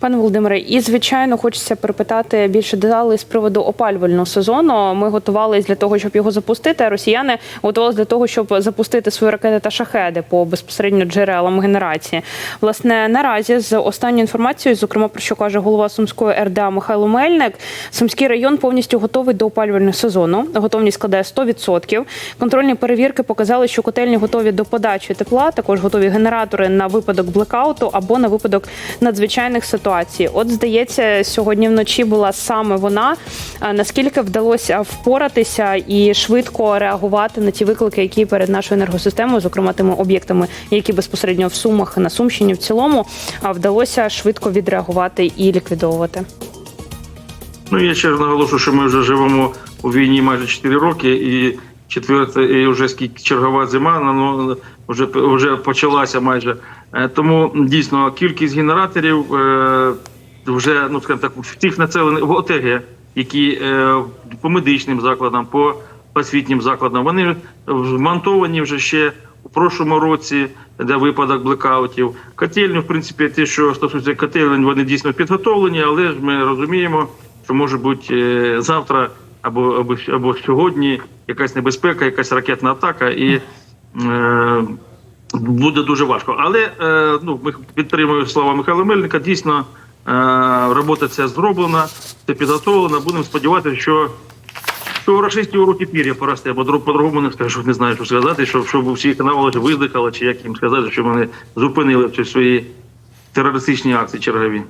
Пане Володимире, і звичайно, хочеться перепитати більше деталей з приводу опалювального сезону. Ми готувалися для того, щоб його запустити. а Росіяни готувалися для того, щоб запустити свої ракети та шахеди по безпосередньо джерелам генерації. Власне, наразі з останньою інформацією, зокрема про що каже голова Сумської РДА Михайло Мельник, Сумський район повністю готовий до опалювального сезону. Готовність складає 100%. Контрольні перевірки показали, що котельні готові до подачі тепла. Також готові генератори на випадок блекауту або на випадок надзвичайних ситуацій. От здається, сьогодні вночі була саме вона. Наскільки вдалося впоратися і швидко реагувати на ті виклики, які перед нашою енергосистемою, зокрема тими об'єктами, які безпосередньо в Сумах на Сумщині в цілому, вдалося швидко відреагувати і ліквідовувати. Ну я ще раз наголошую, що ми вже живемо у війні майже 4 роки, і четверта, і вже скільки чергова зима, ну вже вже почалася майже. Е, Тому дійсно кількість генераторів е, вже ну скажімо так в тих населених в ОТГ, які е, по медичним закладам, по освітнім закладам, вони вмонтовані вже ще у прошлому році для випадок блекаутів. Котельні, в принципі, ті, що стосується котелень, вони дійсно підготовлені, але ж ми розуміємо, що може бути завтра або, або або сьогодні якась небезпека, якась ракетна атака, і е, буде дуже важко. Але е, ну ми підтримуємо слова Михайла Мельника. Дійсно, е, робота ця зроблена, це підготовлена. Будемо сподіватися, що. Що у рашистів у руки пір'я поросте, бо по-другому не скажу, не знаю, що сказати, щоб, щоб всі канали видихали, чи як їм сказати, щоб вони зупинили ці свої терористичні акції чергові.